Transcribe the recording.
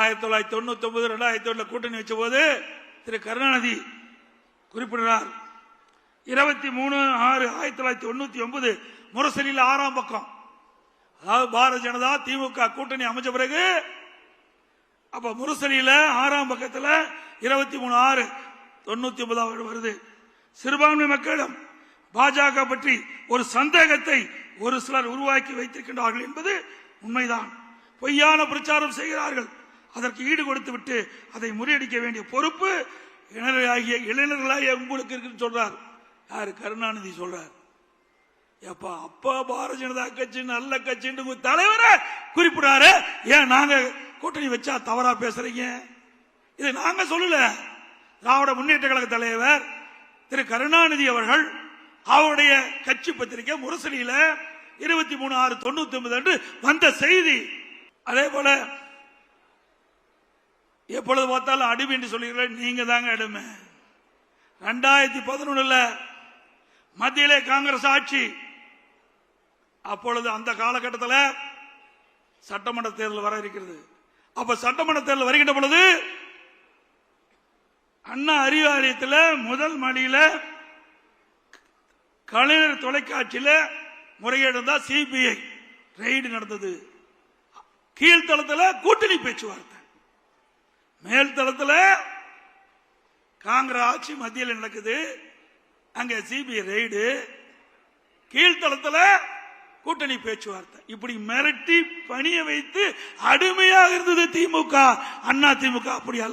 ஆயிரத்தி தொள்ளாயிரத்தி தொண்ணூத்தி ஒன்பது ரெண்டாயிரத்தி ஒண்ணுல கூட்டணி வச்ச போது திரு கருணாநிதி குறிப்பிடுகிறார் இருபத்தி மூணு ஆறு ஆயிரத்தி தொள்ளாயிரத்தி தொண்ணூத்தி ஒன்பது முரசலியில் ஆறாம் பக்கம். அதாவது பாரதிய ஜனதா திமுக கூட்டணி அமைச்ச பிறகு அப்ப முரசலியில ஆறாம் பக்கத்துல இருபத்தி மூணு ஆறு தொண்ணூத்தி ஒன்பதாவது வருது. சிறுபான்மை மக்களிடம் பாஜக பற்றி ஒரு சந்தேகத்தை ஒரு சிலர் உருவாக்கி வைத்திருக்கின்றார்கள் என்பது உண்மைதான். பொய்யான பிரச்சாரம் செய்கிறார்கள். அதற்கு ஈடு கொடுத்து விட்டு அதை முறியடிக்க வேண்டிய பொறுப்பு இளைஞராகிய இளைஞர்களாகிய உங்களுக்கு இருக்குன்னு சொல்றார். யாரு? கருணாநிதி சொல்றார். எப்பா அப்பா பாரதிய ஜனதா கட்சி நல்ல கட்சின்னு உங்க தலைவரை குறிப்பிடாரு ஏன் நாங்க கூட்டணி வச்சா தவறா பேசுறீங்க? இது நாங்க சொல்லல. திராவிட முன்னேற்ற கழக தலைவர் திரு கருணாநிதி அவர்கள் அவருடைய கட்சி பத்திரிகை முரசலியில இருபத்தி மூணு ஆறு தொண்ணூத்தி ஒன்பது அன்று வந்த செய்தி. அதே போல எப்பொழுது பார்த்தாலும் அடிமை என்று சொல்லுகிற நீங்க தாங்க அடிமை. ரெண்டாயிரத்தி பதினொன்னுல மத்தியிலே காங்கிரஸ் ஆட்சி. அப்பொழுது அந்த காலகட்டத்தில் சட்டமன்ற தேர்தல் வர இருக்கிறது. அப்ப சட்டமன்ற தேர்தல் வருகின்ற பொழுது அண்ணா அறிவாலயத்தில் முதல் மாடியில கலைஞர் தொலைக்காட்சியில் முறைகேடு சிபிஐ ரெய்டு நடந்தது. கீழ்த்தளத்தில் கூட்டணி பேச்சுவார்த்தை. மேல் தளத்தில் காங்கிரஸ் ஆட்சி மத்தியில் நடக்குது. அங்க சிபிஐ ரெய்டு கீழ்த்தளத்தில் கூட்டணி பேச்சுவார்த்தை. இப்படி மிரட்டி பணிய வைத்து அடிமையாக இருந்தது திமுக. அண்ணா திமுக அப்படி அல்ல.